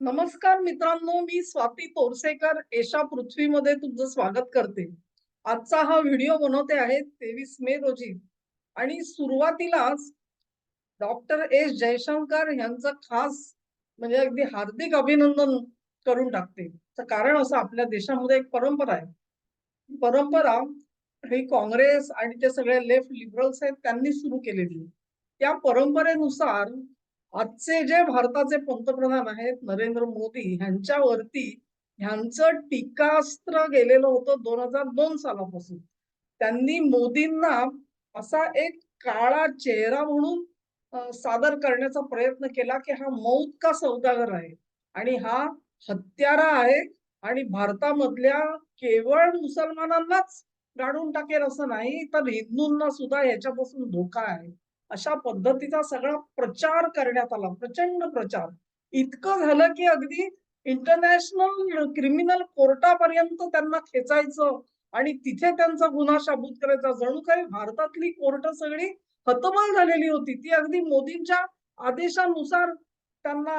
नमस्कार मित्रांनो मी स्वाती तोरसेकर. एशा पृथ्वीमध्ये तुमचं स्वागत करते. आजचा हा व्हिडिओ बनवते आहे तेवीस मे रोजी. आणि सुरुवातीलाच डॉक्टर एस जयशंकर यांचं खास म्हणजे अगदी हार्दिक अभिनंदन करून टाकते. तर कारण असं आपल्या देशामध्ये एक परंपरा आहे. परंपरा ही काँग्रेस आणि ते सगळे लेफ्ट लिबरल्स आहेत त्यांनी सुरू केलेली. त्या परंपरेनुसार आजचे जे भारताचे पंतप्रधान आहेत नरेंद्र मोदी ह्यांच्यावरती ह्यांचं टीकास्त्र गेलेलं होतं दोन हजार दोन सालापासून. त्यांनी मोदींना असा एक काळा चेहरा म्हणून सादर करण्याचा प्रयत्न केला की हा मौत का सौदागर आहे. आणि हा हत्यारा आहे आणि भारतामधल्या केवळ मुसलमानांनाच गाडून टाकेल असं नाही तर हिंदूंना सुद्धा याच्यापासून धोका आहे. अशा पद्धतीचा सगळा प्रचार करण्यात आला प्रचंड प्रचार. इतकं झालं की अगदी इंटरनॅशनल क्रिमिनल कोर्टापर्यंत त्यांना खेचायचं आणि तिथे त्यांचा गुन्हा शाबूत करायचा. जणू काही भारतातली कोर्ट सगळी हतबल झालेली होती. ती अगदी मोदींच्या आदेशानुसार त्यांना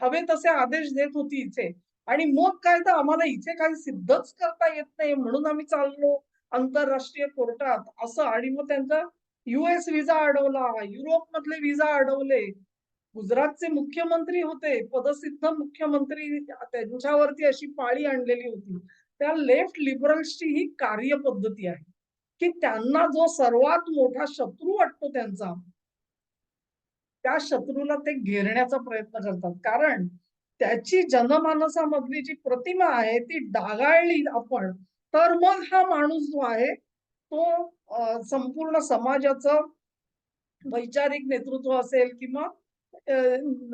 हवे तसे आदेश देत होती इथे. आणि मग काय तर आम्हाला इथे काही सिद्धच करता येत नाही म्हणून आम्ही चाललो आंतरराष्ट्रीय कोर्टात असं. आणि मग त्यांचा युएस विजा अडवला. युरोप मधले विजा अडवले. गुजरातचे मुख्यमंत्री होते. पदसिद्ध मुख्यमंत्री त्यांच्यावरती अशी पाळी आणलेली होती. त्या लेफ्ट लिबरल्सची ही कार्यपद्धती आहे. की त्यांना जो सर्वात मोठा शत्रू वाटतो त्यांचा त्या शत्रूला ते घेरण्याचा प्रयत्न करतात. कारण त्याची जनमानसामधली जी प्रतिमा आहे ती डागाळली आपण तर मग हा माणूस जो आहे तो संपूर्ण समाजाचं वैचारिक नेतृत्व असेल किंवा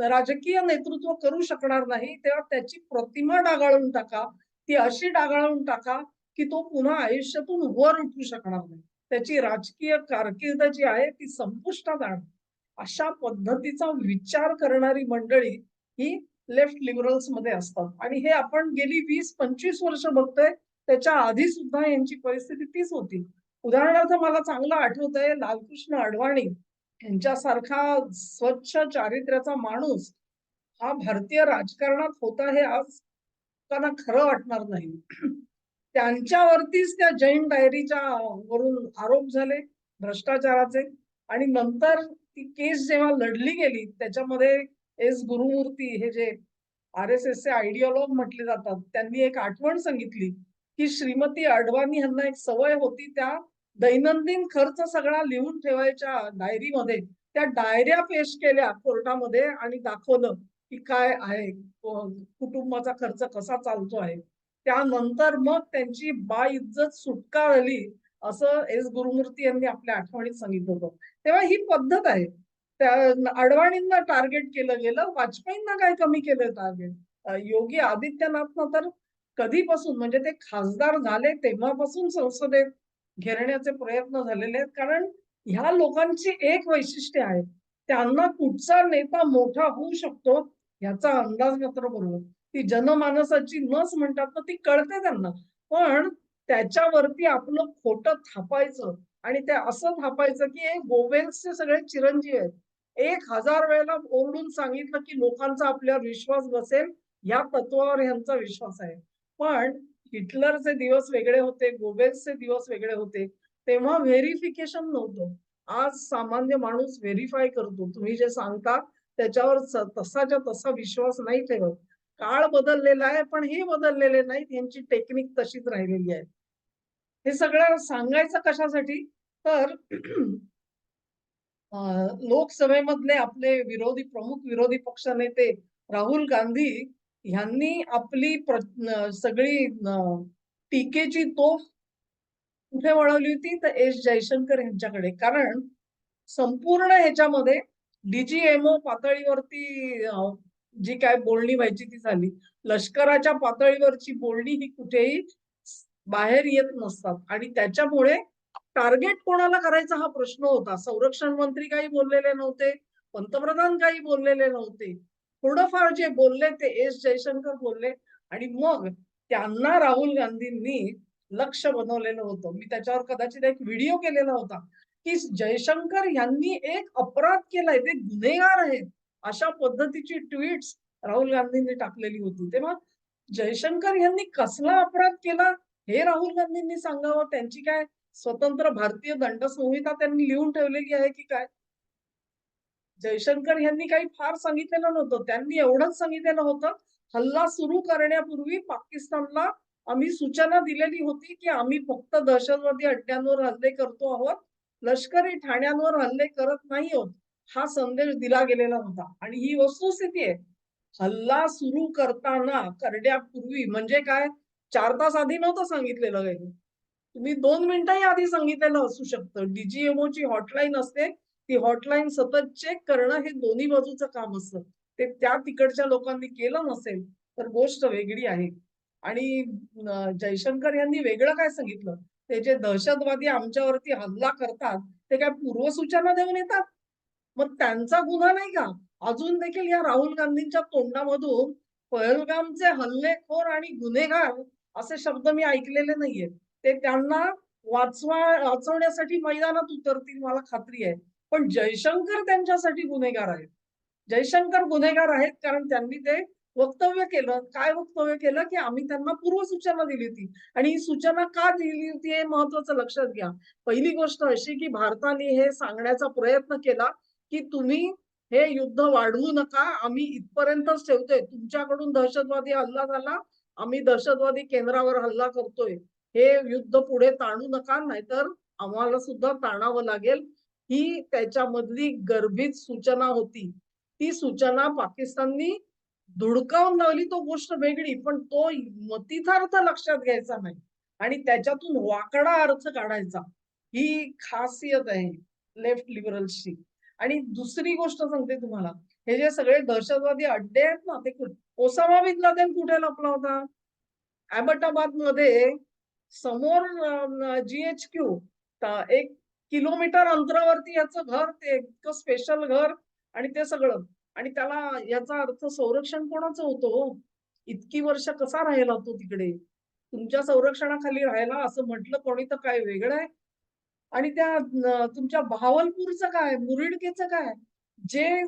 राजकीय नेतृत्व करू शकणार नाही तेव्हा त्याची प्रतिमा डागाळून टाका. ती अशी डागाळून टाका की तो पुन्हा आयुष्यातून वर उठू शकणार नाही. त्याची राजकीय कारकीर्द जी आहे ती संपुष्टात आण. अशा पद्धतीचा विचार करणारी मंडळी ही लेफ्ट लिबरल्समध्ये असतात. आणि हे आपण गेली वीस पंचवीस वर्ष बघतोय त्याच्या आधी सुद्धा यांची परिस्थिती तीच होती. उदाहरणार्थ मला चांगलं आठवत आहे लालकृष्ण अडवाणी यांच्यासारखा स्वच्छ चारित्र्याचा माणूस हा भारतीय राजकारणात होता हे आज लोकांना खरं वाटणार नाही. त्यांच्यावरतीच त्या जैन डायरीच्या वरून आरोप झाले भ्रष्टाचाराचे आणि नंतर ती केस जेव्हा लढली गेली त्याच्यामध्ये एस गुरुमूर्ती हे जे आर एस एस चे आयडिओलॉग म्हटले जातात त्यांनी एक आठवण सांगितली. की श्रीमती अडवाणी यांना एक सवय होती त्या दैनंदिन खर्च सगळा लिहून ठेवायच्या डायरीमध्ये त्या डायऱ्या पेश केल्या कोर्टामध्ये आणि दाखवलं की काय आहे कुटुंबाचा खर्च कसा चालतो आहे. त्यानंतर मग त्यांची बा इज्जत सुटका झाली असं एस गुरुमूर्ती यांनी आपल्या आठवणीत सांगितलं होतं. तेव्हा ही पद्धत आहे. त्या अडवाणींना टार्गेट केलं गेलं वाजपेयींना काय कमी केलं टार्गेट? योगी आदित्यनाथनं तर कधीपासून म्हणजे ते खासदार झाले तेव्हापासून संसदेत घेरण्याचे प्रयत्न झालेले आहेत. कारण ह्या लोकांची एक वैशिष्ट्य आहे त्यांना कुठचा नेता मोठा होऊ शकतो याचा अंदाज मात्र बरोबर. ती जनमानसाची नस म्हणतात ना ती कळते त्यांना. पण त्याच्यावरती आपलं खोटं थापायचं आणि ते असं थापायचं की हे गोवेल्सचे सगळे चिरंजीव आहेत. एक हजार वेळेला ओरडून सांगितलं की लोकांचा आपल्यावर विश्वास बसेल या तत्वावर यांचा विश्वास आहे. पण हिटलरचे दिवस वेगळे होते गोबेल्सचे दिवस वेगळे होते तेव्हा व्हेरिफिकेशन नव्हतं. आज सामान्य माणूस व्हेरीफाय करतो. तुम्ही जे सांगता त्याच्यावर तसाच्या तसा विश्वास नाही ठेवत. काळ बदललेला आहे पण हे बदललेले नाहीत यांची टेक्निक तशीच राहिलेली आहे. हे सगळं सांगायचं कशासाठी? तर लोकसभेमधले आपले विरोधी प्रमुख विरोधी पक्ष नेते राहुल गांधी ह्यांनी आपली सगळी टीकेची तोफ कुठे वळवली होती? तर एस जयशंकर यांच्याकडे कारण संपूर्ण ह्याच्यामध्ये डीजीएमओ पातळीवरती जी काय बोलणी व्हायची ती झाली. लष्कराच्या पातळीवरची बोलणी ही कुठेही बाहेर येत नसतात. आणि त्याच्यामुळे टार्गेट कोणाला करायचा हा प्रश्न होता? संरक्षण मंत्री काही बोललेले नव्हते. पंतप्रधान काही बोललेले नव्हते. थोडंफार जे बोलले ते एस जयशंकर बोलले आणि मग त्यांना राहुल गांधींनी लक्ष बनवलेलं होतं. मी त्याच्यावर कदाचित एक व्हिडिओ केलेला होता की जयशंकर यांनी एक अपराध केलाय ते गुन्हेगार आहेत अशा पद्धतीची ट्विट्स राहुल गांधींनी टाकलेली होती. तेव्हा जयशंकर यांनी कसला अपराध केला हे राहुल गांधींनी सांगावं? त्यांची काय स्वतंत्र भारतीय दंड संहिता त्यांनी लिहून ठेवलेली आहे की काय? जयशंकर यांनी काही फार सांगितलेलं नव्हतं. त्यांनी एवढंच सांगितलेलं होतं. हल्ला सुरू करण्यापूर्वी पाकिस्तानला आम्ही सूचना दिलेली होती की आम्ही फक्त दहशतवादी अड्ड्यांवर हल्ले करतो आहोत. लष्करी ठाण्यांवर हल्ले करत नाही आहोत. हा संदेश दिला गेलेला होता. आणि ही वस्तुस्थिती आहे. हल्ला सुरू करताना करण्यापूर्वी म्हणजे काय? चार तास आधी नव्हतं सांगितलेलं काही. तुम्ही दोन मिनिटंही आधी सांगितलेलं असू शकतं. डीजीएमओ ची हॉटलाईन असते. ती हॉटलाईन सतत चेक करणं हे दोन्ही बाजूचं काम असतं. ते त्या तिकडच्या लोकांनी केलं नसेल तर गोष्ट वेगळी आहे. आणि जयशंकर यांनी वेगळं काय सांगितलं? ते जे दहशतवादी आमच्यावरती हल्ला करतात ते काय पूर्वसूचना देऊन येतात? मग त्यांचा गुन्हा नाही का? अजून देखील या राहुल गांधींच्या तोंडामधून पहलगामचे हल्लेखोर आणि गुन्हेगार असे शब्द मी ऐकलेले नाहीये ते त्यांना वाचवा वाचवण्यासाठी मैदानात उतरतील मला खात्री आहे. पण जयशंकर त्यांच्यासाठी गुन्हेगार आहेत. जयशंकर गुन्हेगार आहेत कारण त्यांनी ते वक्तव्य केलं. काय वक्तव्य केलं? की आम्ही त्यांना पूर्व सूचना दिली होती. आणि ही सूचना का दिली होती हे महत्वाचं लक्षात घ्या. पहिली गोष्ट अशी की भारताने हे सांगण्याचा प्रयत्न केला की तुम्ही हे युद्ध वाढवू नका. आम्ही इथपर्यंतच ठेवतोय. तुमच्याकडून दहशतवादी हल्ला झाला. आम्ही दहशतवादी केंद्रावर हल्ला करतोय. हे युद्ध पुढे ताणू नका. नाहीतर आम्हाला सुद्धा ताणावं लागेल. ही त्याच्यामधली गर्भित सूचना होती. ती सूचना पाकिस्ताननी धुडकावून लावली तो गोष्ट वेगळी पण तो मतितार्थ लक्षात घ्यायचा नाही. आणि त्याच्यातून वाकडा अर्थ काढायचा. ही खासियत आहे लेफ्ट लिबरल्सची आणि दुसरी गोष्ट सांगते तुम्हाला. हे जे सगळे दहशतवादी अड्डे आहेत ना ते ओसामा बिन लादेन कुठे लपला होता? अहमदाबादमध्ये समोर जी एच क्यू एक किलोमीटर अंतरावरती याचं घर ते इतकं स्पेशल घर आणि ते सगळं. आणि त्याला याचा अर्थ संरक्षण कोणाचं होतं हो? इतकी वर्ष कसा राहिला तो तिकडे? तुमच्या संरक्षणाखाली राहायला असं म्हटलं कोणी तर काय वेगळं आहे? आणि त्या तुमच्या भावलपूरचं काय? मुरिडकेचं काय? जे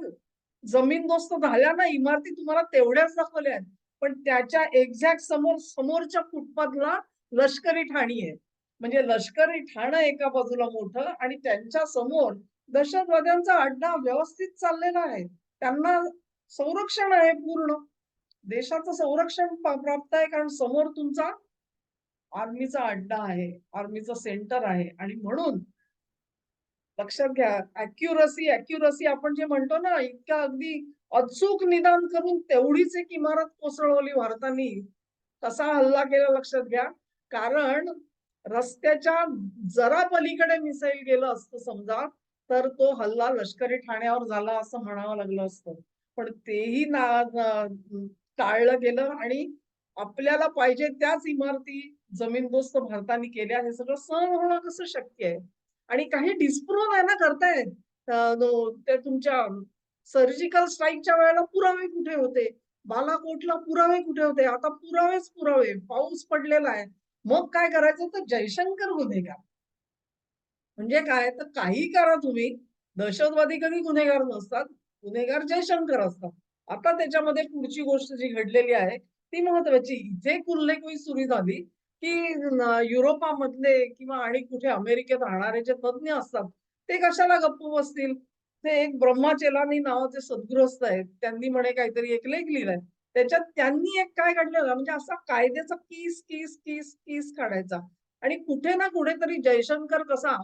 जमीन दोस्त झाल्या ना इमारती तुम्हाला तेवढ्याच दाखवल्या आहेत. पण त्याच्या एक्झॅक्ट समोर समोरच्या फुटपाथला लष्करी ठाणी आहे. म्हणजे लष्करी ठाणं एका बाजूला मोठं आणि त्यांच्यासमोर दहशतवाद्यांचा अड्डा व्यवस्थित चाललेला आहे. त्यांना संरक्षण आहे पूर्ण. देशाचं संरक्षण प्राप्त आहे कारण समोर तुमचा आर्मीचा अड्डा आहे आर्मीचं सेंटर आहे आणि म्हणून लक्षात घ्या अॅक्युरसी अॅक्युरसी आपण जे म्हणतो ना इतका अगदी अचूक निदान करून तेवढीच एक इमारत कोसळवली भारताने. कसा हल्ला केला लक्षात घ्या. कारण रस्त्याच्या जरा पलीकडे मिसाईल गेलं असतं समजा तर तो हल्ला लष्करी ठाण्यावर झाला असं म्हणावं लागलं असतं. पण तेही ना टाळलं गेलं आणि आपल्याला पाहिजे त्याच इमारती जमीनदोस्त भारताने केल्या हे सगळं सहन होणं कसं शक्य आहे? आणि काही डिस्प्रूव्ह आहे ना करतायत. अं, ते तुमच्या सर्जिकल स्ट्राईकच्या वेळेला पुरावे कुठे होते? बालाकोटला पुरावे कुठे होते? आता पुरावेच पुरावे. पाऊस पडलेला आहे. मग काय करायचं? तर जयशंकर गुन्हेगार. म्हणजे काय? तर काही करा तुम्ही. दहशतवादी कधी गुन्हेगार नसतात. गुन्हेगार जयशंकर असतात. आता त्याच्यामध्ये पुढची गोष्ट जी घडलेली आहे ती महत्वाची इथे कुल्लेकुई सुरू झाली की युरोपामधले किंवा आणि कुठे अमेरिकेत राहणारे जे तज्ज्ञ असतात ते कशाला गप्प बसतील? ते एक ब्रह्माचेलानी नावाचे सद्गृहस्थ आहेत. त्यांनी म्हणे काहीतरी एक लेख लिहिलाय. त्याच्यात त्यांनी एक काय काढलेलं म्हणजे असा कायद्याचा किस किस किस किस काढायचा. आणि कुठे ना कुठेतरी जयशंकर कसा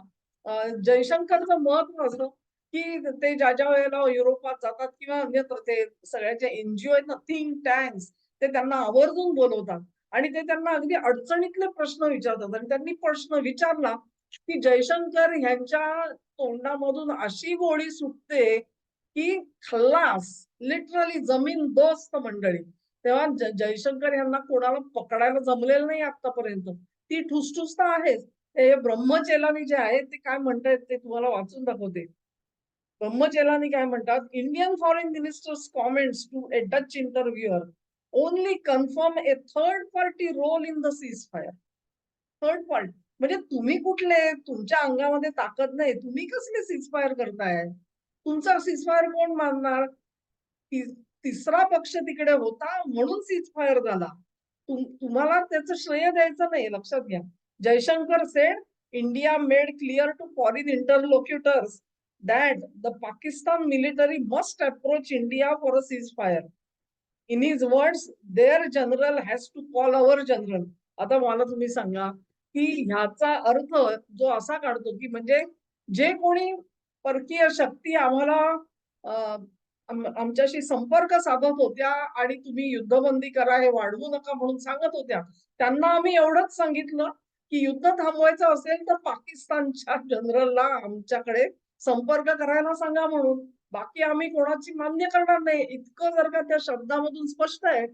जयशंकरचं मत असं की ते ज्या ज्या वेळेला युरोपात जातात किंवा अन्यत्र ते सगळ्याचे एनजीओ आहेत ना थिंक टँक्स ते त्यांना आवर्जून बोलवतात. आणि ते त्यांना अगदी अडचणीतले प्रश्न विचारतात. आणि त्यांनी प्रश्न विचारला की जयशंकर ह्यांच्या तोंडामधून अशी गोळी सुटते की खल्लास लिटरली जमीन दोस्त मंडळी. तेव्हा जयशंकर यांना कोणाला पकडायला जमलेलं नाही आतापर्यंत ती ठुसठुस तर आहेच. ते ब्रह्मचेलानी जे आहे ते काय म्हणतायत ते तुम्हाला वाचून दाखवते. ब्रह्मचेलानी काय म्हणतात? Indian foreign ministers comments to a Dutch interviewer only confirm a third party role in the ceasefire third party म्हणजे तुम्ही कुठले? तुमच्या अंगामध्ये ताकद नाही. तुम्ही कसले सीज फायर करताय? तुमचा सीजफायर कोण मानणार? तिसरा पक्ष तिकडे होता म्हणून सीजफायर झाला. तुम तुम्हाला त्याचं श्रेय द्यायचं नाही लक्षात घ्या. Jaishankar said India made clear to foreign interlocutors that the Pakistan military must approach India for a ceasefire in his words their general has to call our general आता मला तुम्ही सांगा की ह्याचा अर्थ जो असा काढतो की म्हणजे जे कोणी परकीय शक्ती आम्हाला आमच्याशी संपर्क साधत होत्या आणि तुम्ही युद्धबंदी करा हे वाढवू नका म्हणून सांगत होत्या. त्यांना आम्ही एवढंच सांगितलं की युद्ध थांबवायचं असेल तर पाकिस्तानच्या जनरलला आमच्याकडे संपर्क करायला सांगा म्हणून. बाकी आम्ही कोणाची मान्य करणार नाही. इतकं जर का त्या शब्दामधून स्पष्ट आहे.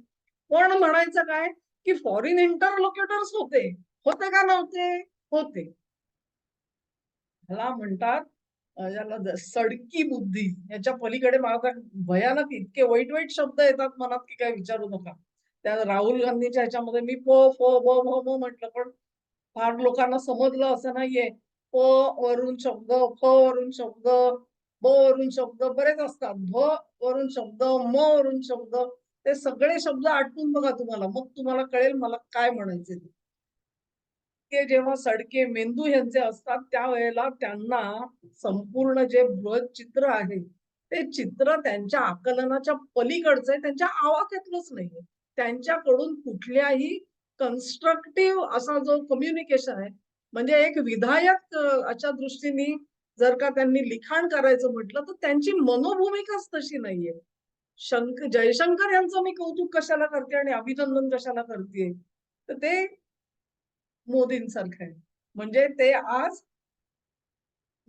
पण म्हणायचं काय की फॉरिन इंटरलोक्युटर्स होते. होते का नव्हते? होते. ह्याला म्हणतात ज्याला याला सडकी बुद्धी. याच्या पलीकडे मला भयानक इतके वाईट वाईट शब्द येतात मनात की काय विचारू नका. त्या राहुल गांधीच्या ह्याच्यामध्ये मी प फ ब भ म म्हटलं पण फार लोकांना समजलं असं नाहीये. प वरून शब्द फ वरून शब्द ब वरून शब्द बरेच असतात. भ वरून शब्द म वरून शब्द ते सगळे शब्द आटून बघा तुम्हाला. मग तुम्हाला कळेल मला काय म्हणायचे ते. ते जेव्हा सडके मेंदू यांचे असतात त्यावेळेला त्यांना संपूर्ण जे बृहत चित्र आहे ते चित्र त्यांच्या आकलनाच्या पलीकडचं आहे त्यांच्या आवाक्यातलंच नाहीये. त्यांच्याकडून कुठल्याही कन्स्ट्रक्टिव्ह असा जो कम्युनिकेशन आहे म्हणजे एक विधायक अशा दृष्टीने जर का त्यांनी लिखाण करायचं म्हटलं तर त्यांची मनोभूमिकाच तशी नाहीये. शंक जयशंकर यांचं मी कौतुक कशाला करते आणि अभिनंदन कशाला करते? तर ते मोदींसारखं आहे. म्हणजे ते आज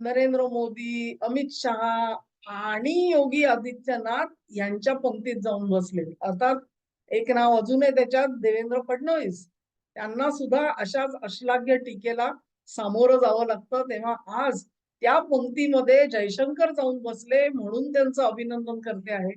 नरेंद्र मोदी अमित शहा आणि योगी आदित्यनाथ यांच्या पंक्तीत जाऊन बसले. अर्थात एक नाव अजून आहे त्याच्यात देवेंद्र फडणवीस. त्यांना सुद्धा अशाच अश्लाघ्य टीकेला सामोरं जावं लागतं. तेव्हा आज त्या पंक्तीमध्ये जयशंकर जाऊन बसले म्हणून त्यांचं अभिनंदन करते आहे.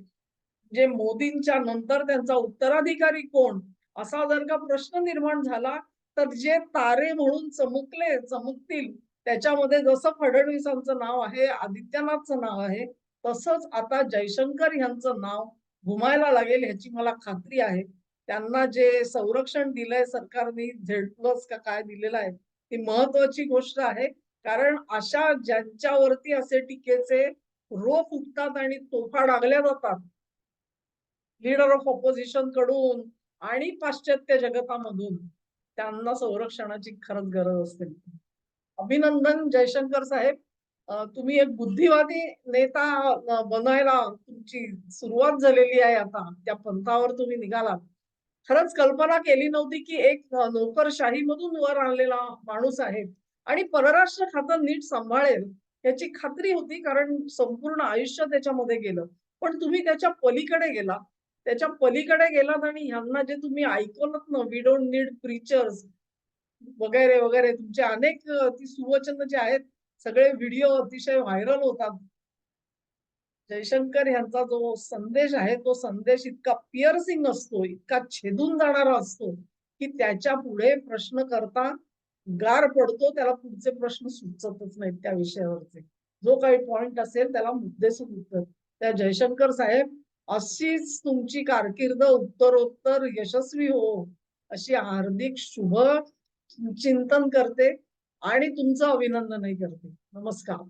जे मोदींच्या नंतर त्यांचा उत्तराधिकारी कोण? असा जर का प्रश्न निर्माण झाला तर जे तारे म्हणून चमकले चमकतील. त्याच्यामध्ये जसं फडणवीसांचं नाव आहे आदित्यनाथचं नाव आहे तसंच आता जयशंकर यांचं नाव घुमायला लागेल ह्याची मला खात्री आहे. त्यांना जे संरक्षण दिलंय सरकारने झेड प्लस का काय दिलेलं आहे ती महत्वाची गोष्ट आहे. कारण अशा ज्यांच्यावरती असे टीकेचे रोप उठतात आणि तोफा डागल्या जातात लीडर ऑफ ऑपोजिशनकडून आणि पाश्चात्य जगतामधून त्यांना संरक्षणाची खरंच गरज असते. अभिनंदन जयशंकर साहेब. तुम्ही एक बुद्धिवादी नेता बनायला तुमची सुरुवात झालेली आहे आता. त्या पंथावर तुम्ही निघालात. खरंच कल्पना केली नव्हती की एक नोकरशाहीमधून नोकरशाही मधून वर आणलेला माणूस आहे. आणि परराष्ट्र खातं नीट सांभाळेल याची खात्री होती कारण संपूर्ण आयुष्य त्याच्यामध्ये गेलं. पण तुम्ही त्याच्या पलीकडे गेला. त्याच्या पलीकडे गेलात आणि ह्यांना जे तुम्ही ऐकवलत ना वी डोंट नीड प्रीचर्स वगैरे वगैरे तुमचे अनेक ती सुवचन जे आहेत सगळे व्हिडिओ अतिशय व्हायरल होतात. जयशंकर यांचा जो संदेश आहे तो संदेश इतका पिअर्सिंग असतो इतका छेदून जाणारा असतो की त्याच्या पुढे प्रश्न करता गार पडतो त्याला पुढचे प्रश्न सुचतच नाहीत त्या विषयावरचे. जो काही पॉइंट असेल त्याला मुद्देसूद उत्तर. त्या जयशंकर साहेब अशीच तुमची कारकीर्द उत्तरोत्तर यशस्वी हो अशी हार्दिक शुभ चिंतन करते आणि तुमचं अभिनंदनही करते. नमस्कार.